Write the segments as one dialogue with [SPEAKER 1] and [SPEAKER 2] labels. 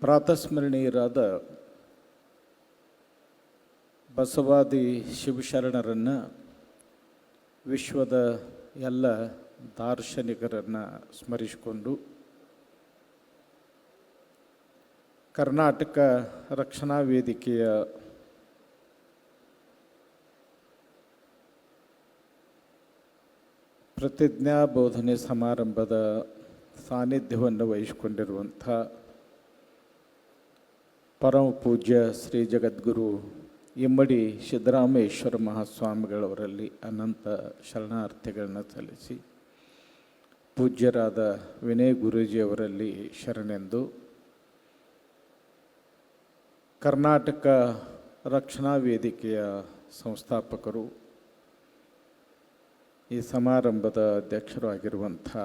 [SPEAKER 1] ಪ್ರಾತಸ್ಮರಣೀಯರಾದ ಬಸವಾದಿ ಶಿವಶರಣರನ್ನು, ವಿಶ್ವದ ಎಲ್ಲ ದಾರ್ಶನಿಕರನ್ನು ಸ್ಮರಿಸಿಕೊಂಡು ಕರ್ನಾಟಕ ರಕ್ಷಣಾ ವೇದಿಕೆಯ ಪ್ರತಿಜ್ಞಾ ಬೋಧನೆ ಸಮಾರಂಭದ ಸಾನ್ನಿಧ್ಯವನ್ನು ವಹಿಸಿಕೊಂಡಿರುವಂಥ ಪರಮ ಪೂಜ್ಯ ಶ್ರೀ ಜಗದ್ಗುರು ಇಮ್ಮಡಿ ಸಿದ್ದರಾಮೇಶ್ವರ ಮಹಾಸ್ವಾಮಿಗಳವರಲ್ಲಿ ಅನಂತ ಶರಣಾರ್ಥಿಗಳನ್ನ ಸಲ್ಲಿಸಿ ಪೂಜ್ಯರಾದ ವಿನಯ್ ಗುರೂಜಿಯವರಲ್ಲಿ ಶರಣೆಂದು ಕರ್ನಾಟಕ ರಕ್ಷಣಾ ವೇದಿಕೆಯ ಸಂಸ್ಥಾಪಕರು, ಈ ಸಮಾರಂಭದ ಅಧ್ಯಕ್ಷರು ಆಗಿರುವಂಥ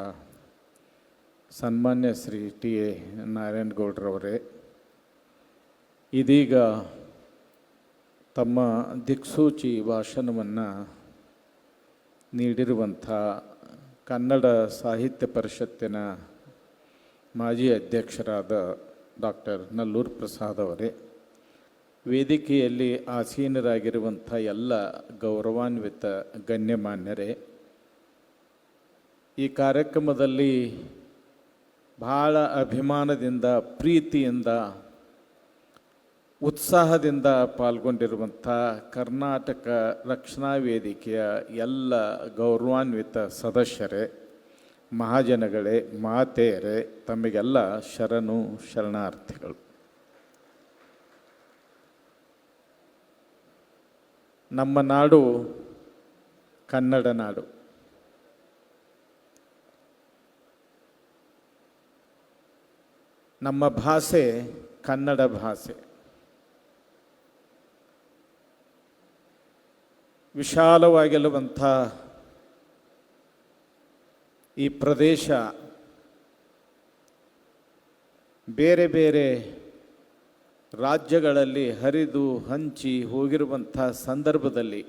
[SPEAKER 1] ಸನ್ಮಾನ್ಯ ಶ್ರೀ ಟಿ ಎ ನಾರಾಯಣಗೌಡರವರೇ ಇದೀಗ ತಮ್ಮ ದಿಕ್ಸೂಚಿ ಭಾಷಣವನ್ನು ನೀಡಿರುವಂಥ ಕನ್ನಡ ಸಾಹಿತ್ಯ ಪರಿಷತ್ತಿನ ಮಾಜಿ ಅಧ್ಯಕ್ಷರಾದ ಡಾಕ್ಟರ್ ನಲ್ಲೂರು ಪ್ರಸಾದ್ ಅವರೇ, ವೇದಿಕೆಯಲ್ಲಿ ಆಸೀನರಾಗಿರುವಂಥ ಎಲ್ಲ ಗೌರವಾನ್ವಿತ ಗಣ್ಯಮಾನ್ಯರೇ, ಈ ಕಾರ್ಯಕ್ರಮದಲ್ಲಿ ಬಹಳ ಅಭಿಮಾನದಿಂದ, ಪ್ರೀತಿಯಿಂದ ಉತ್ಸಾಹದಿಂದ ಪಾಲ್ಗೊಂಡಿರುವಂಥ ಕರ್ನಾಟಕ ರಕ್ಷಣಾ ವೇದಿಕೆಯ ಎಲ್ಲ ಗೌರವಾನ್ವಿತ ಸದಸ್ಯರೇ, ಮಹಾಜನಗಳೇ, ಮಾತೆಯರೇ, ತಮಗೆಲ್ಲ ಶರಣು ಶರಣಾರ್ಥಿಗಳು. ನಮ್ಮ ನಾಡು ಕನ್ನಡ ನಾಡು. ನಮ್ಮ ಭಾಷೆ ಕನ್ನಡ ಭಾಷೆ. ವಿಶಾಲವಾಗಿರುವಂಥ ಈ ಪ್ರದೇಶ ಬೇರೆ ಬೇರೆ ರಾಜ್ಯಗಳಲ್ಲಿ ಹರಿದು ಹಂಚಿ ಹೋಗಿರುವಂಥ ಸಂದರ್ಭದಲ್ಲಿ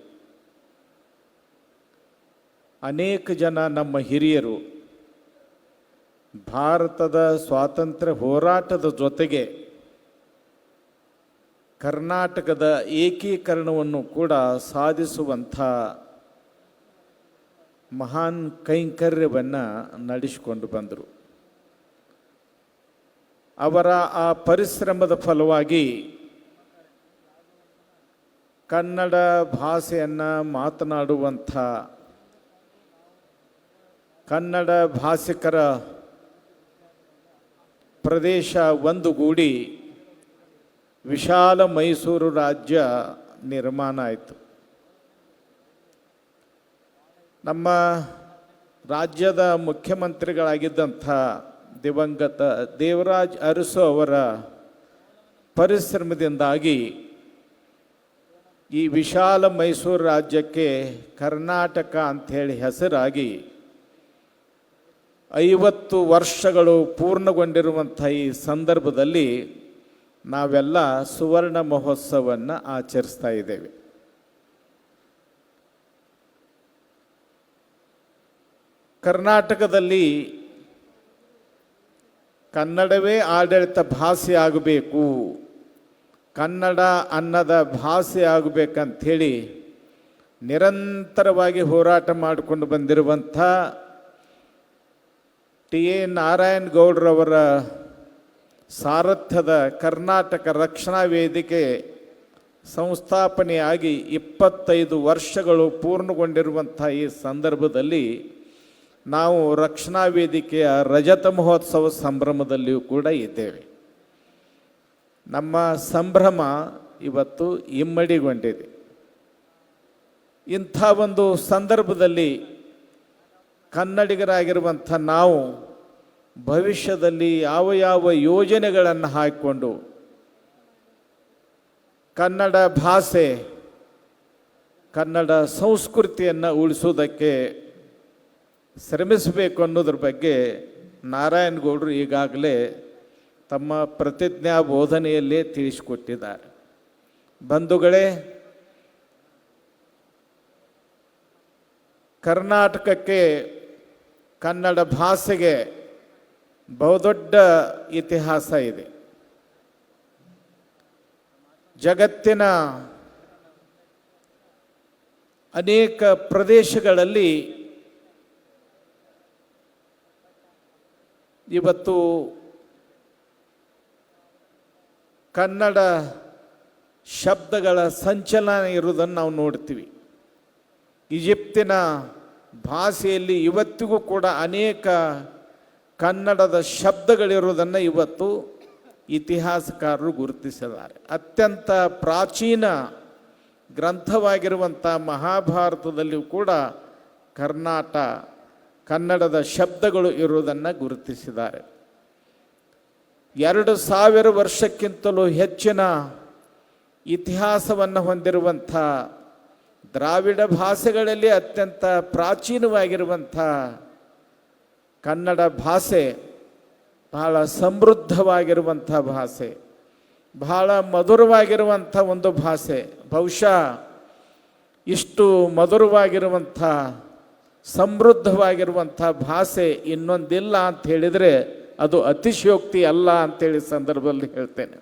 [SPEAKER 1] ಅನೇಕ ಜನ ನಮ್ಮ ಹಿರಿಯರು ಭಾರತದ ಸ್ವಾತಂತ್ರ್ಯ ಹೋರಾಟದ ಜೊತೆಗೆ ಕರ್ನಾಟಕದ ಏಕೀಕರಣವನ್ನು ಕೂಡ ಸಾಧಿಸುವಂಥ ಮಹಾನ್ ಕೈಂಕರ್ಯವನ್ನು ನಡೆಸಿಕೊಂಡು ಬಂದರು. ಅವರ ಆ ಪರಿಶ್ರಮದ ಫಲವಾಗಿ ಕನ್ನಡ ಭಾಷೆಯನ್ನು ಮಾತನಾಡುವಂಥ ಕನ್ನಡ ಭಾಷಿಕರ ಪ್ರದೇಶ ಒಂದುಗೂಡಿ ವಿಶಾಲ ಮೈಸೂರು ರಾಜ್ಯ ನಿರ್ಮಾಣ ಆಯಿತು. ನಮ್ಮ ರಾಜ್ಯದ ಮುಖ್ಯಮಂತ್ರಿಗಳಾಗಿದ್ದಂಥ ದಿವಂಗತ ದೇವರಾಜ್ ಅರಸು ಅವರ ಪರಿಶ್ರಮದಿಂದಾಗಿ ಈ ವಿಶಾಲ ಮೈಸೂರು ರಾಜ್ಯಕ್ಕೆ ಕರ್ನಾಟಕ ಅಂಥೇಳಿ ಹೆಸರಾಗಿ ಐವತ್ತು ವರ್ಷಗಳು ಪೂರ್ಣಗೊಂಡಿರುವಂಥ ಈ ಸಂದರ್ಭದಲ್ಲಿ ನಾವೆಲ್ಲ ಸುವರ್ಣ ಮಹೋತ್ಸವವನ್ನು ಆಚರಿಸ್ತಾ ಇದ್ದೇವೆ. ಕರ್ನಾಟಕದಲ್ಲಿ ಕನ್ನಡವೇ ಆಡಳಿತ ಭಾಷೆ ಆಗಬೇಕು. ಕನ್ನಡ ಅನ್ನದ ಭಾಷೆ ಆಗಬೇಕಂಥೇಳಿ ನಿರಂತರವಾಗಿ ಹೋರಾಟ ಮಾಡಿಕೊಂಡು ಬಂದಿರುವಂಥ ಟಿ ಎ ನಾರಾಯಣ್ ಗೌಡ್ರವರ ಸಾರಥ್ಯದ ಕರ್ನಾಟಕ ರಕ್ಷಣಾ ವೇದಿಕೆ ಸಂಸ್ಥಾಪನೆಯಾಗಿ ಇಪ್ಪತ್ತೈದು ವರ್ಷಗಳು ಪೂರ್ಣಗೊಂಡಿರುವಂಥ ಈ ಸಂದರ್ಭದಲ್ಲಿ ನಾವು ರಕ್ಷಣಾ ವೇದಿಕೆಯ ರಜತ ಮಹೋತ್ಸವ ಸಂಭ್ರಮದಲ್ಲಿಯೂ ಕೂಡ ಇದ್ದೇವೆ. ನಮ್ಮ ಸಂಭ್ರಮ ಇವತ್ತು ಇಮ್ಮಡಿಗೊಂಡಿದೆ. ಇಂಥ ಒಂದು ಸಂದರ್ಭದಲ್ಲಿ ಕನ್ನಡಿಗರಾಗಿರುವಂಥ ನಾವು ಭವಿಷ್ಯದಲ್ಲಿ ಯಾವ ಯಾವ ಯೋಜನೆಗಳನ್ನು ಹಾಕಿಕೊಂಡು ಕನ್ನಡ ಭಾಷೆ, ಕನ್ನಡ ಸಂಸ್ಕೃತಿಯನ್ನು ಉಳಿಸೋದಕ್ಕೆ ಶ್ರಮಿಸಬೇಕು ಅನ್ನೋದ್ರ ಬಗ್ಗೆ ನಾರಾಯಣಗೌಡರು ಈಗಾಗಲೇ ತಮ್ಮ ಪ್ರತಿಜ್ಞಾ ಬೋಧನೆಯಲ್ಲೇ ತಿಳಿಸಿಕೊಟ್ಟಿದ್ದಾರೆ. ಬಂಧುಗಳೇ, ಕರ್ನಾಟಕಕ್ಕೆ ಕನ್ನಡ ಭಾಷೆಗೆ ಬಹುದೊಡ್ಡ ಇತಿಹಾಸ ಇದೆ. ಜಗತ್ತಿನ ಅನೇಕ ಪ್ರದೇಶಗಳಲ್ಲಿ ಇವತ್ತು ಕನ್ನಡ ಶಬ್ದಗಳ ಸಂಚಲನ ಇರುವುದನ್ನು ನಾವು ನೋಡ್ತೀವಿ. ಈಜಿಪ್ತಿನ ಭಾಷೆಯಲ್ಲಿ ಇವತ್ತಿಗೂ ಕೂಡ ಅನೇಕ ಕನ್ನಡದ ಶಬ್ದಗಳಿರುವುದನ್ನು ಇವತ್ತು ಇತಿಹಾಸಕಾರರು ಗುರುತಿಸಿದ್ದಾರೆ. ಅತ್ಯಂತ ಪ್ರಾಚೀನ ಗ್ರಂಥವಾಗಿರುವಂಥ ಮಹಾಭಾರತದಲ್ಲಿಯೂ ಕೂಡ ಕರ್ನಾಟ ಕನ್ನಡದ ಶಬ್ದಗಳು ಇರುವುದನ್ನು ಗುರುತಿಸಿದ್ದಾರೆ. ಎರಡು ಸಾವಿರ ವರ್ಷಕ್ಕಿಂತಲೂ ಹೆಚ್ಚಿನ ಇತಿಹಾಸವನ್ನು ಹೊಂದಿರುವಂಥ ದ್ರಾವಿಡ ಭಾಷೆಗಳಲ್ಲಿ ಅತ್ಯಂತ ಪ್ರಾಚೀನವಾಗಿರುವಂಥ ಕನ್ನಡ ಭಾಷೆ ಬಹಳ ಸಮೃದ್ಧವಾಗಿರುವಂಥ ಭಾಷೆ, ಬಹಳ ಮಧುರವಾಗಿರುವಂಥ ಒಂದು ಭಾಷೆ. ಬಹುಶಃ ಇಷ್ಟು ಮಧುರವಾಗಿರುವಂಥ, ಸಮೃದ್ಧವಾಗಿರುವಂಥ ಭಾಷೆ ಇನ್ನೊಂದಿಲ್ಲ ಅಂತ ಹೇಳಿದರೆ ಅದು ಅತಿಶಯೋಕ್ತಿ ಅಲ್ಲ ಅಂತೇಳಿ ಸಂದರ್ಭದಲ್ಲಿ ಹೇಳ್ತೇನೆ.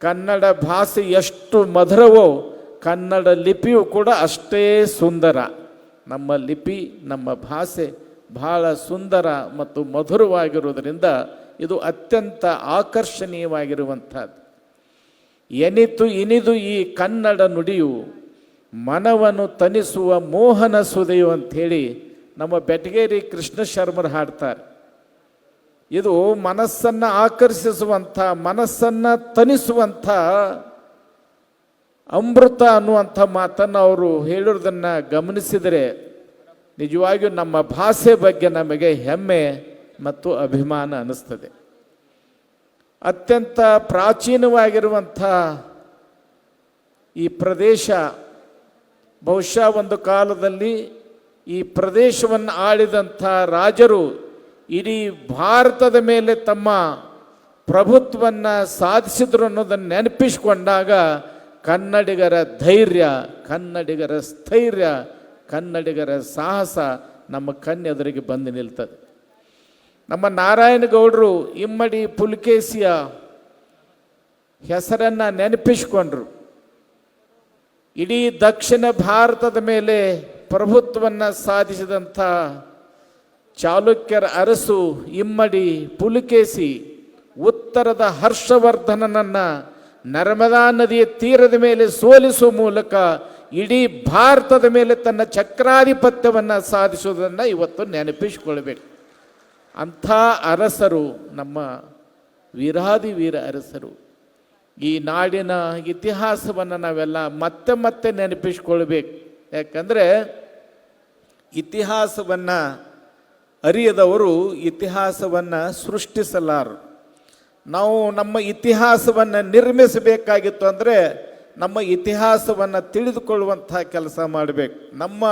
[SPEAKER 1] ಕನ್ನಡ ಭಾಷೆ ಎಷ್ಟು ಮಧುರವೋ, ಕನ್ನಡ ಲಿಪಿಯು ಕೂಡ ಅಷ್ಟೇ ಸುಂದರ. ನಮ್ಮ ಲಿಪಿ, ನಮ್ಮ ಭಾಷೆ ಬಹಳ ಸುಂದರ ಮತ್ತು ಮಧುರವಾಗಿರುವುದರಿಂದ ಇದು ಅತ್ಯಂತ ಆಕರ್ಷಣೀಯವಾಗಿರುವಂಥದ್ದು. ಎನಿತು ಇನಿದು ಈ ಕನ್ನಡ ನುಡಿಯು ಮನವನ್ನು ತನಿಸುವ ಮೋಹನ ಸುದೆಯು ಅಂಥೇಳಿ ನಮ್ಮ ಬೆಟಗೇರಿ ಕೃಷ್ಣ ಶರ್ಮರು ಹಾಡ್ತಾರೆ. ಇದು ಮನಸ್ಸನ್ನು ಆಕರ್ಷಿಸುವಂಥ, ಮನಸ್ಸನ್ನು ತನಿಸುವಂಥ ಅಮೃತ ಅನ್ನುವಂಥ ಮಾತನ್ನು ಅವರು ಹೇಳೋದನ್ನು ಗಮನಿಸಿದರೆ ನಿಜವಾಗಿಯೂ ನಮ್ಮ ಭಾಷೆ ಬಗ್ಗೆ ನಮಗೆ ಹೆಮ್ಮೆ ಮತ್ತು ಅಭಿಮಾನ ಅನ್ನಿಸ್ತದೆ. ಅತ್ಯಂತ ಪ್ರಾಚೀನವಾಗಿರುವಂಥ ಈ ಪ್ರದೇಶ, ಬಹುಶಃ ಒಂದು ಕಾಲದಲ್ಲಿ ಈ ಪ್ರದೇಶವನ್ನು ಆಳಿದಂಥ ರಾಜರು ಇಡೀ ಭಾರತದ ಮೇಲೆ ತಮ್ಮ ಪ್ರಭುತ್ವವನ್ನು ಸಾಧಿಸಿದ್ರು ಅನ್ನೋದನ್ನು ನೆನಪಿಸಿಕೊಂಡಾಗ ಕನ್ನಡಿಗರ ಧೈರ್ಯ, ಕನ್ನಡಿಗರ ಸ್ಥೈರ್ಯ ಕನ್ನಡಿಗರ ಸಾಹಸ ನಮ್ಮ ಕಣ್ಣೆದುರಿಗೆ ಬಂದು ನಿಲ್ತದೆ. ನಮ್ಮ ನಾರಾಯಣಗೌಡರು ಇಮ್ಮಡಿ ಪುಲ್ಕೇಶಿಯ ಹೆಸರನ್ನು ನೆನಪಿಸಿಕೊಂಡ್ರು. ಇಡೀ ದಕ್ಷಿಣ ಭಾರತದ ಮೇಲೆ ಪ್ರಭುತ್ವವನ್ನು ಸಾಧಿಸಿದಂಥ ಚಾಲುಕ್ಯರ ಅರಸು ಇಮ್ಮಡಿ ಪುಲಕೇಸಿ ಉತ್ತರದ ಹರ್ಷವರ್ಧನನನ್ನು ನರ್ಮದಾ ನದಿಯ ತೀರದ ಮೇಲೆ ಸೋಲಿಸುವ ಮೂಲಕ ಇಡೀ ಭಾರತದ ಮೇಲೆ ತನ್ನ ಚಕ್ರಾಧಿಪತ್ಯವನ್ನು ಸಾಧಿಸುವುದನ್ನು ಇವತ್ತು ನೆನಪಿಸಿಕೊಳ್ಬೇಕು. ಅಂಥ ಅರಸರು, ನಮ್ಮ ವೀರಾದಿ ವೀರ ಅರಸರು, ಈ ನಾಡಿನ ಇತಿಹಾಸವನ್ನು ನಾವೆಲ್ಲ ಮತ್ತೆ ಮತ್ತೆ ನೆನಪಿಸ್ಕೊಳ್ಬೇಕು. ಯಾಕಂದರೆ ಇತಿಹಾಸವನ್ನು ಅರಿಯದವರು ಇತಿಹಾಸವನ್ನು ಸೃಷ್ಟಿಸಲಾರರು ನಾವು ನಮ್ಮ ಇತಿಹಾಸವನ್ನು ನಿರ್ಮಿಸಬೇಕಾಗಿತ್ತು ಅಂದರೆ ನಮ್ಮ ಇತಿಹಾಸವನ್ನು ತಿಳಿದುಕೊಳ್ಳುವಂಥ ಕೆಲಸ ಮಾಡಬೇಕು. ನಮ್ಮ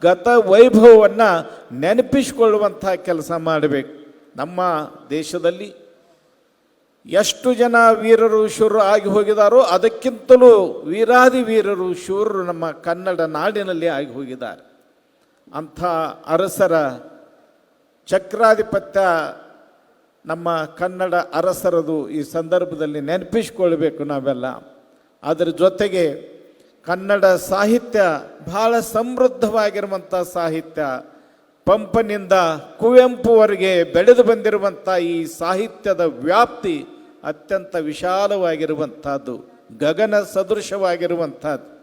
[SPEAKER 1] ಗತ ವೈಭವವನ್ನು ನೆನಪಿಸಿಕೊಳ್ಳುವಂಥ ಕೆಲಸ ಮಾಡಬೇಕು. ನಮ್ಮ ದೇಶದಲ್ಲಿ ಎಷ್ಟು ಜನ ವೀರರು, ಶೂರರು ಆಗಿ ಹೋಗಿದಾರೋ ಅದಕ್ಕಿಂತಲೂ ವೀರಾದಿ ವೀರರು, ಶೂರರು ನಮ್ಮ ಕನ್ನಡ ನಾಡಿನಲ್ಲಿ ಆಗಿ ಹೋಗಿದ್ದಾರೆ. ಅಂಥ ಅರಸರ ಚಕ್ರಾಧಿಪತ್ಯ ನಮ್ಮ ಕನ್ನಡ ಅರಸರದು ಈ ಸಂದರ್ಭದಲ್ಲಿ ನೆನಪಿಸಿಕೊಳ್ಬೇಕು ನಾವೆಲ್ಲ. ಅದರ ಜೊತೆಗೆ ಕನ್ನಡ ಸಾಹಿತ್ಯ ಬಹಳ ಸಮೃದ್ಧವಾಗಿರುವಂಥ ಸಾಹಿತ್ಯ. ಪಂಪನಿಂದ ಕುವೆಂಪುವರೆಗೆ ಬೆಳೆದು ಬಂದಿರುವಂಥ ಈ ಸಾಹಿತ್ಯದ ವ್ಯಾಪ್ತಿ ಅತ್ಯಂತ ವಿಶಾಲವಾಗಿರುವಂಥದ್ದು, ಗಗನ ಸದೃಶವಾಗಿರುವಂಥದ್ದು.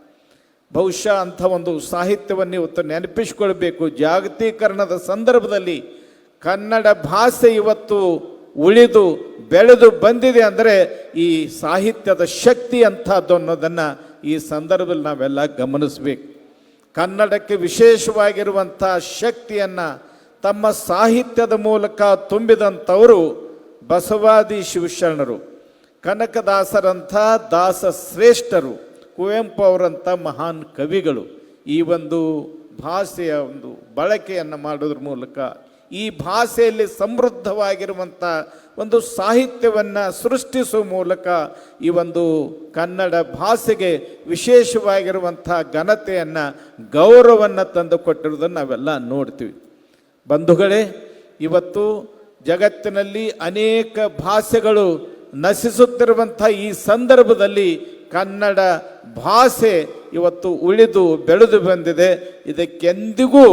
[SPEAKER 1] ಬಹುಶಃ ಅಂಥ ಒಂದು ಸಾಹಿತ್ಯವನ್ನು ಇವತ್ತು ನೆನಪಿಸಿಕೊಳ್ಬೇಕು. ಜಾಗತೀಕರಣದ ಸಂದರ್ಭದಲ್ಲಿ ಕನ್ನಡ ಭಾಷೆ ಇವತ್ತು ಉಳಿದು ಬೆಳೆದು ಬಂದಿದೆ ಅಂದರೆ ಈ ಸಾಹಿತ್ಯದ ಶಕ್ತಿ ಅಂಥದ್ದು ಅನ್ನೋದನ್ನು ಈ ಸಂದರ್ಭದಲ್ಲಿ ನಾವೆಲ್ಲ ಗಮನಿಸಬೇಕು. ಕನ್ನಡಕ್ಕೆ ವಿಶೇಷವಾಗಿರುವಂಥ ಶಕ್ತಿಯನ್ನು ತಮ್ಮ ಸಾಹಿತ್ಯದ ಮೂಲಕ ತುಂಬಿದಂಥವರು ಬಸವಾದಿ ಶಿವಶರಣರು, ಕನಕದಾಸರಂಥ ದಾಸ ಶ್ರೇಷ್ಠರು ಕುವೆಂಪು ಅವರಂಥ ಮಹಾನ್ ಕವಿಗಳು ಈ ಒಂದು ಭಾಷೆಯ ಒಂದು ಬಳಕೆಯನ್ನು ಮಾಡೋದ್ರ ಮೂಲಕ ಈ ಭಾಷೆಯಲ್ಲಿ ಸಮೃದ್ಧವಾಗಿರುವಂಥ ಒಂದು ಸಾಹಿತ್ಯವನ್ನು ಸೃಷ್ಟಿಸುವ ಮೂಲಕ ಈ ಒಂದು ಕನ್ನಡ ಭಾಷೆಗೆ ವಿಶೇಷವಾಗಿರುವಂಥ ಘನತೆಯನ್ನು ಗೌರವವನ್ನು ತಂದು ಕೊಟ್ಟಿರೋದನ್ನು ನಾವೆಲ್ಲ ನೋಡ್ತೀವಿ. ಬಂಧುಗಳೇ, ಇವತ್ತು ಜಗತ್ತಿನಲ್ಲಿ ಅನೇಕ ಭಾಷೆಗಳು ನಶಿಸುತ್ತಿರುವಂಥ ಈ ಸಂದರ್ಭದಲ್ಲಿ ಕನ್ನಡ ಭಾಷೆ ಇವತ್ತು ಉಳಿದು ಬೆಳೆದು ಬಂದಿದೆ. ಇದಕ್ಕೆಂದಿಗೂ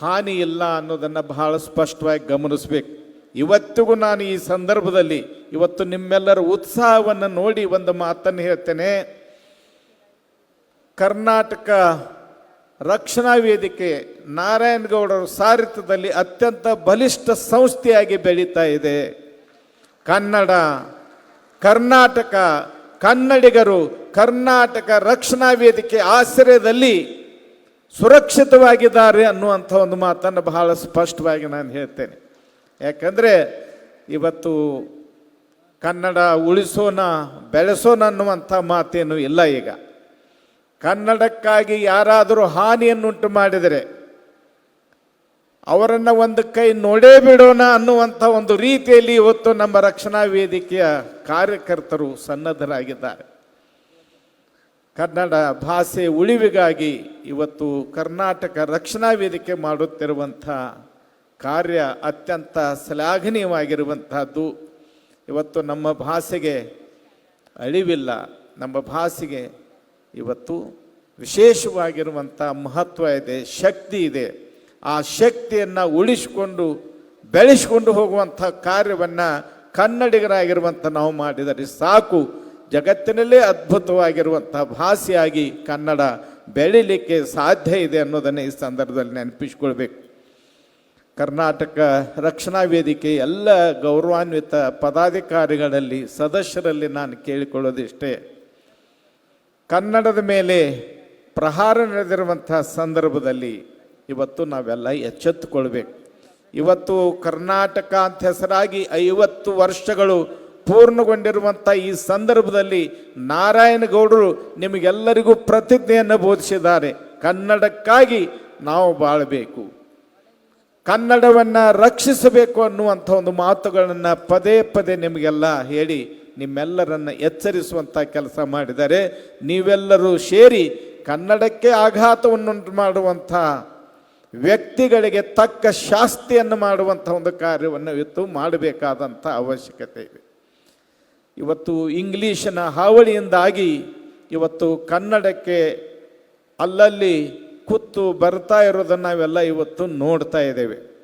[SPEAKER 1] ಹಾನಿ ಇಲ್ಲ ಅನ್ನೋದನ್ನು ಬಹಳ ಸ್ಪಷ್ಟವಾಗಿ ಗಮನಿಸಬೇಕು. ಇವತ್ತಿಗೂ ನಾನು ಈ ಸಂದರ್ಭದಲ್ಲಿ ಇವತ್ತು ನಿಮ್ಮೆಲ್ಲರ ಉತ್ಸಾಹವನ್ನು ನೋಡಿ ಒಂದು ಮಾತನ್ನು ಹೇಳ್ತೇನೆ. ಕರ್ನಾಟಕ ರಕ್ಷಣಾ ವೇದಿಕೆ ನಾರಾಯಣಗೌಡರ ಸಾರಥ್ಯದಲ್ಲಿ ಅತ್ಯಂತ ಬಲಿಷ್ಠ ಸಂಸ್ಥೆಯಾಗಿ ಬೆಳೀತಾ ಇದೆ. ಕನ್ನಡ, ಕರ್ನಾಟಕ, ಕನ್ನಡಿಗರು ಕರ್ನಾಟಕ ರಕ್ಷಣಾ ವೇದಿಕೆ ಆಶ್ರಯದಲ್ಲಿ ಸುರಕ್ಷಿತವಾಗಿದ್ದಾರೆ ಅನ್ನುವಂಥ ಒಂದು ಮಾತನ್ನು ಬಹಳ ಸ್ಪಷ್ಟವಾಗಿ ನಾನು ಹೇಳ್ತೇನೆ. ಯಾಕಂದರೆ ಇವತ್ತು ಕನ್ನಡ ಉಳಿಸೋಣ ಬೆಳೆಸೋಣ ಅನ್ನುವಂಥ ಮಾತೇನು ಇಲ್ಲ ಈಗ. ಕನ್ನಡಕ್ಕಾಗಿ ಯಾರಾದರೂ ಹಾನಿಯನ್ನುಂಟು ಮಾಡಿದರೆ ಅವರನ್ನು ಒಂದು ಕೈ ನೋಡೇ ಬಿಡೋಣ ಅನ್ನುವಂಥ ಒಂದು ರೀತಿಯಲ್ಲಿ ಇವತ್ತು ನಮ್ಮ ರಕ್ಷಣಾ ವೇದಿಕೆಯ ಕಾರ್ಯಕರ್ತರು ಸನ್ನದ್ಧರಾಗಿದ್ದಾರೆ. ಕನ್ನಡ ಭಾಷೆ ಉಳಿವಿಗಾಗಿ ಇವತ್ತು ಕರ್ನಾಟಕ ರಕ್ಷಣಾ ವೇದಿಕೆ ಮಾಡುತ್ತಿರುವಂಥ ಕಾರ್ಯ ಅತ್ಯಂತ ಶ್ಲಾಘನೀಯವಾಗಿರುವಂತಹದ್ದು ಇವತ್ತು ನಮ್ಮ ಭಾಷೆಗೆ ಅಳಿವಿಲ್ಲ. ನಮ್ಮ ಭಾಷೆಗೆ ಇವತ್ತು ವಿಶೇಷವಾಗಿರುವಂಥ ಮಹತ್ವ ಇದೆ, ಶಕ್ತಿ ಇದೆ. ಆ ಶಕ್ತಿಯನ್ನು ಉಳಿಸಿಕೊಂಡು, ಬೆಳೆಸಿಕೊಂಡು ಹೋಗುವಂಥ ಕಾರ್ಯವನ್ನು ಕನ್ನಡಿಗರಾಗಿರುವಂಥ ನಾವು ಮಾಡಿದರೆ ಸಾಕು. ಜಗತ್ತಿನಲ್ಲೇ ಅದ್ಭುತವಾಗಿರುವಂಥ ಭಾಷೆಯಾಗಿ ಕನ್ನಡ ಬೆಳೀಲಿಕ್ಕೆ ಸಾಧ್ಯ ಇದೆ ಅನ್ನೋದನ್ನು ಈ ಸಂದರ್ಭದಲ್ಲಿ ನೆನಪಿಸ್ಕೊಳ್ಬೇಕು. ಕರ್ನಾಟಕ ರಕ್ಷಣಾ ವೇದಿಕೆ ಎಲ್ಲ ಗೌರವಾನ್ವಿತ ಪದಾಧಿಕಾರಿಗಳಲ್ಲಿ, ಸದಸ್ಯರಲ್ಲಿ ನಾನು ಕೇಳಿಕೊಳ್ಳೋದಿಷ್ಟೇ. ಕನ್ನಡದ ಮೇಲೆ ಪ್ರಹಾರ ನಡೆದಿರುವಂಥ ಸಂದರ್ಭದಲ್ಲಿ ಇವತ್ತು ನಾವೆಲ್ಲ ಎಚ್ಚೆತ್ತುಕೊಳ್ಬೇಕು. ಇವತ್ತು ಕರ್ನಾಟಕ ಅಂತ ಹೆಸರಾಗಿ ಐವತ್ತು ವರ್ಷಗಳು ಪೂರ್ಣಗೊಂಡಿರುವಂಥ ಈ ಸಂದರ್ಭದಲ್ಲಿ ನಾರಾಯಣಗೌಡರು ನಿಮಗೆಲ್ಲರಿಗೂ ಪ್ರತಿಜ್ಞೆಯನ್ನು ಬೋಧಿಸಿದ್ದಾರೆ. ಕನ್ನಡಕ್ಕಾಗಿ ನಾವು ಬಾಳಬೇಕು. ಕನ್ನಡವನ್ನು ರಕ್ಷಿಸಬೇಕು ಅನ್ನುವಂಥ ಒಂದು ಮಾತುಗಳನ್ನು ಪದೇ ಪದೇ ನಿಮಗೆಲ್ಲ ಹೇಳಿ ನಿಮ್ಮೆಲ್ಲರನ್ನು ಎಚ್ಚರಿಸುವಂಥ ಕೆಲಸ ಮಾಡಿದರೆ ನೀವೆಲ್ಲರೂ ಸೇರಿ ಕನ್ನಡಕ್ಕೆ ಆಘಾತವನ್ನುಂಟು ಮಾಡುವಂಥ ವ್ಯಕ್ತಿಗಳಿಗೆ ತಕ್ಕ ಶಾಸ್ತಿಯನ್ನು ಮಾಡುವಂಥ ಒಂದು ಕಾರ್ಯವನ್ನು ಇತ್ತು ಮಾಡಬೇಕಾದಂಥ ಅವಶ್ಯಕತೆ ಇದೆ. ಇವತ್ತು ಇಂಗ್ಲೀಷಿನ ಹಾವಳಿಯಿಂದಾಗಿ ಇವತ್ತು ಕನ್ನಡಕ್ಕೆ ಅಲ್ಲಲ್ಲಿ ಕುತ್ತು ಬರ್ತಾ ಇರೋದನ್ನು ನಾವೆಲ್ಲ ಇವತ್ತು ನೋಡ್ತಾ ಇದ್ದೇವೆ.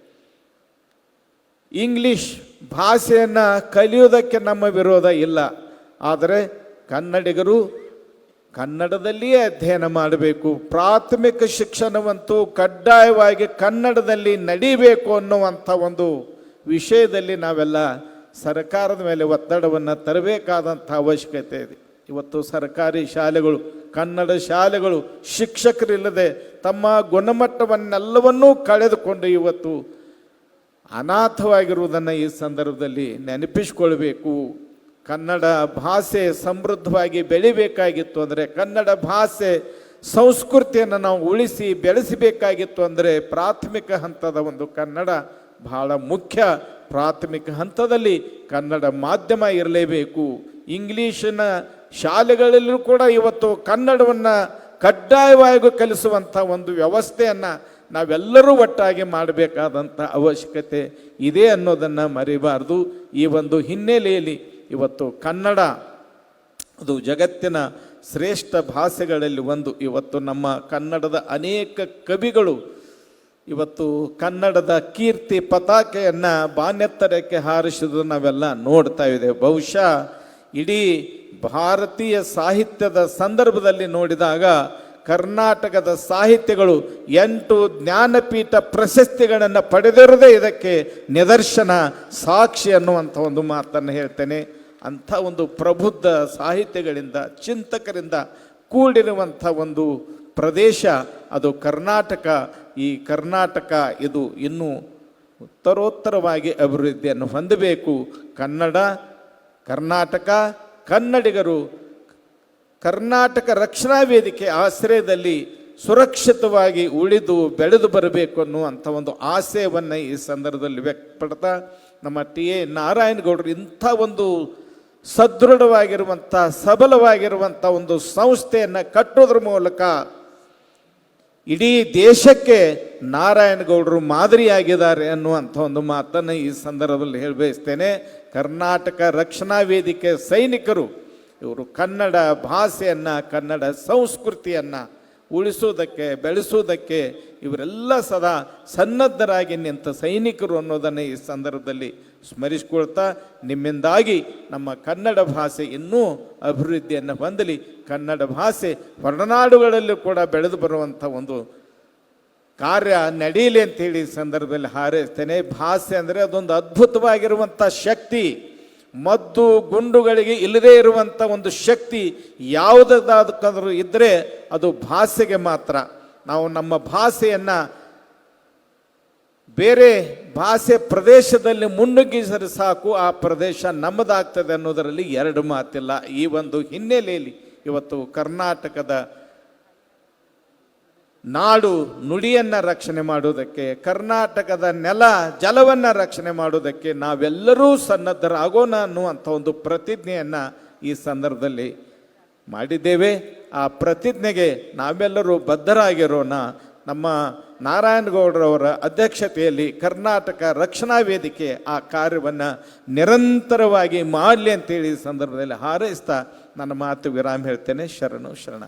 [SPEAKER 1] ಇಂಗ್ಲೀಷ್ ಭಾಷೆಯನ್ನು ಕಲಿಯೋದಕ್ಕೆ ನಮ್ಮ ವಿರೋಧ ಇಲ್ಲ. ಆದರೆ ಕನ್ನಡಿಗರು ಕನ್ನಡದಲ್ಲಿಯೇ ಅಧ್ಯಯನ ಮಾಡಬೇಕು. ಪ್ರಾಥಮಿಕ ಶಿಕ್ಷಣವಂತೂ ಕಡ್ಡಾಯವಾಗಿ ಕನ್ನಡದಲ್ಲಿ ನಡೀಬೇಕು ಅನ್ನುವಂಥ ಒಂದು ವಿಷಯದಲ್ಲಿ ನಾವೆಲ್ಲ ಸರ್ಕಾರದ ಮೇಲೆ ಒತ್ತಡವನ್ನು ತರಬೇಕಾದಂಥ ಅವಶ್ಯಕತೆ ಇದೆ. ಇವತ್ತು ಸರ್ಕಾರಿ ಶಾಲೆಗಳು, ಕನ್ನಡ ಶಾಲೆಗಳು ಶಿಕ್ಷಕರಿಲ್ಲದೆ ತಮ್ಮ ಗುಣಮಟ್ಟವನ್ನೆಲ್ಲವನ್ನೂ ಕಳೆದುಕೊಂಡು ಇವತ್ತು ಅನಾಥವಾಗಿರುವುದನ್ನು ಈ ಸಂದರ್ಭದಲ್ಲಿ ನೆನಪಿಸಿಕೊಳ್ಬೇಕು. ಕನ್ನಡ ಭಾಷೆ ಸಮೃದ್ಧವಾಗಿ ಬೆಳಿಬೇಕಾಗಿತ್ತು ಅಂದರೆ, ಕನ್ನಡ ಭಾಷೆ ಸಂಸ್ಕೃತಿಯನ್ನು ನಾವು ಉಳಿಸಿ ಬೆಳೆಸಬೇಕಾಗಿತ್ತು ಅಂದರೆ ಪ್ರಾಥಮಿಕ ಹಂತದ ಒಂದು ಕನ್ನಡ ಬಹಳ ಮುಖ್ಯ ಪ್ರಾಥಮಿಕ ಹಂತದಲ್ಲಿ ಕನ್ನಡ ಮಾಧ್ಯಮ ಇರಲೇಬೇಕು. ಇಂಗ್ಲೀಷಿನ ಶಾಲೆಗಳಲ್ಲೂ ಕೂಡ ಇವತ್ತು ಕನ್ನಡವನ್ನು ಕಡ್ಡಾಯವಾಗಿ ಕಲಿಸುವಂಥ ಒಂದು ವ್ಯವಸ್ಥೆಯನ್ನು ನಾವೆಲ್ಲರೂ ಒಟ್ಟಾಗಿ ಮಾಡಬೇಕಾದಂಥ ಅವಶ್ಯಕತೆ ಇದೆ ಅನ್ನೋದನ್ನು ಮರಿಬಾರ್ದು. ಈ ಒಂದು ಹಿನ್ನೆಲೆಯಲ್ಲಿ ಇವತ್ತು ಕನ್ನಡ ಅದು ಜಗತ್ತಿನ ಶ್ರೇಷ್ಠ ಭಾಷೆಗಳಲ್ಲಿ ಒಂದು. ಇವತ್ತು ನಮ್ಮ ಕನ್ನಡದ ಅನೇಕ ಕವಿಗಳು ಇವತ್ತು ಕನ್ನಡದ ಕೀರ್ತಿ ಪತಾಕೆಯನ್ನು ಬಾನ್ಯತ್ತರಕ್ಕೆ ಹಾರಿಸಿದ್ದು ನಾವೆಲ್ಲ ನೋಡ್ತಾ ಇದ್ದೇವೆ. ಬಹುಶಃ ಇಡೀ ಭಾರತೀಯ ಸಾಹಿತ್ಯದ ಸಂದರ್ಭದಲ್ಲಿ ನೋಡಿದಾಗ ಕರ್ನಾಟಕದ ಸಾಹಿತ್ಯಗಳು ಎಂಟು ಜ್ಞಾನಪೀಠ ಪ್ರಶಸ್ತಿಗಳನ್ನು ಪಡೆದಿರೋದೇ ಇದಕ್ಕೆ ನಿದರ್ಶನ, ಸಾಕ್ಷಿ ಅನ್ನುವಂಥ ಒಂದು ಮಾತನ್ನು ಹೇಳ್ತೇನೆ. ಅಂಥ ಒಂದು ಪ್ರಬುದ್ಧ ಸಾಹಿತ್ಯಗಳಿಂದ, ಚಿಂತಕರಿಂದ ಕೂಡಿರುವಂಥ ಒಂದು ಪ್ರದೇಶ ಅದು ಕರ್ನಾಟಕ. ಈ ಕರ್ನಾಟಕ ಇದು ಇನ್ನೂ ಉತ್ತರೋತ್ತರವಾಗಿ ಅಭಿವೃದ್ಧಿಯನ್ನು ಹೊಂದಬೇಕು. ಕನ್ನಡ, ಕರ್ನಾಟಕ, ಕನ್ನಡಿಗರು ಕರ್ನಾಟಕ ರಕ್ಷಣಾ ವೇದಿಕೆ ಆಶ್ರಯದಲ್ಲಿ ಸುರಕ್ಷಿತವಾಗಿ ಉಳಿದು ಬೆಳೆದು ಬರಬೇಕು ಅನ್ನುವಂಥ ಒಂದು ಆಶಯವನ್ನು ಈ ಸಂದರ್ಭದಲ್ಲಿ ವ್ಯಕ್ತಪಡ್ತಾ ನಮ್ಮ ಟಿ. ಎ. ನಾರಾಯಣಗೌಡರು ಇಂಥ ಒಂದು ಸದೃಢವಾಗಿರುವಂಥ ಸಬಲವಾಗಿರುವಂಥ ಒಂದು ಸಂಸ್ಥೆಯನ್ನು ಕಟ್ಟೋದ್ರ ಮೂಲಕ ಇಡೀ ದೇಶಕ್ಕೆ ನಾರಾಯಣಗೌಡರು ಮಾದರಿಯಾಗಿದ್ದಾರೆ ಅನ್ನುವಂಥ ಒಂದು ಮಾತನ್ನು ಈ ಸಂದರ್ಭದಲ್ಲಿ ಹೇಳಬಯಸ್ತೇನೆ. ಕರ್ನಾಟಕ ರಕ್ಷಣಾ ವೇದಿಕೆ ಸೈನಿಕರು ಇವರು ಕನ್ನಡ ಭಾಷೆಯನ್ನು, ಕನ್ನಡ ಸಂಸ್ಕೃತಿಯನ್ನು ಉಳಿಸೋದಕ್ಕೆ, ಬೆಳೆಸೋದಕ್ಕೆ ಇವರೆಲ್ಲ ಸದಾ ಸನ್ನದ್ಧರಾಗಿ ನಿಂತ ಸೈನಿಕರು ಅನ್ನೋದನ್ನು ಈ ಸಂದರ್ಭದಲ್ಲಿ ಸ್ಮರಿಸಿಕೊಳ್ತಾ ನಿಮ್ಮಿಂದಾಗಿ ನಮ್ಮ ಕನ್ನಡ ಭಾಷೆ ಇನ್ನೂ ಅಭಿವೃದ್ಧಿಯನ್ನು ಹೊಂದಲಿ. ಕನ್ನಡ ಭಾಷೆ ಹೊರನಾಡುಗಳಲ್ಲೂ ಕೂಡ ಬೆಳೆದು ಬರುವಂಥ ಒಂದು ಕಾರ್ಯ ನಡೀಲಿ ಅಂತೇಳಿ ಸಂದರ್ಭದಲ್ಲಿ ಹಾರೈಸ್ತೇನೆ. ಭಾಷೆ ಅಂದರೆ ಅದೊಂದು ಅದ್ಭುತವಾಗಿರುವಂಥ ಶಕ್ತಿ. ಮದ್ದು ಗುಂಡುಗಳಿಗೆ ಇಲ್ಲದೇ ಇರುವಂಥ ಒಂದು ಶಕ್ತಿ ಯಾವುದಾದ್ರೂ ಇದ್ದರೆ ಅದು ಭಾಷೆಗೆ ಮಾತ್ರ. ನಾವು ನಮ್ಮ ಭಾಷೆಯನ್ನು ಬೇರೆ ಭಾಷೆ ಪ್ರದೇಶದಲ್ಲಿ ಮುನ್ನುಗ್ಗಿಸಿದ್ರೆ ಸಾಕು, ಆ ಪ್ರದೇಶ ನಮ್ಮದಾಗ್ತದೆ ಅನ್ನೋದರಲ್ಲಿ ಎರಡು ಮಾತಿಲ್ಲ. ಈ ಒಂದು ಹಿನ್ನೆಲೆಯಲ್ಲಿ ಇವತ್ತು ಕರ್ನಾಟಕದ ನಾಡು ನುಡಿಯನ್ನು ರಕ್ಷಣೆ ಮಾಡುವುದಕ್ಕೆ, ಕರ್ನಾಟಕದ ನೆಲ ಜಲವನ್ನು ರಕ್ಷಣೆ ಮಾಡುವುದಕ್ಕೆ ನಾವೆಲ್ಲರೂ ಸನ್ನದ್ಧರಾಗೋಣ ಅನ್ನುವಂಥ ಒಂದು ಪ್ರತಿಜ್ಞೆಯನ್ನು ಈ ಸಂದರ್ಭದಲ್ಲಿ ಮಾಡಿದ್ದೇವೆ. ಆ ಪ್ರತಿಜ್ಞೆಗೆ ನಾವೆಲ್ಲರೂ ಬದ್ಧರಾಗಿರೋಣ. ನಮ್ಮ ನಾರಾಯಣಗೌಡರವರ ಅಧ್ಯಕ್ಷತೆಯಲ್ಲಿ ಕರ್ನಾಟಕ ರಕ್ಷಣಾ ವೇದಿಕೆ ಆ ಕಾರ್ಯವನ್ನು ನಿರಂತರವಾಗಿ ಮಾಡಲಿ ಅಂತೇಳಿ ಸಂದರ್ಭದಲ್ಲಿ ಹಾರೈಸ್ತಾ ನನ್ನ ಮಾತು ವಿರಾಮ ಹೇಳ್ತೇನೆ. ಶರಣು ಶರಣ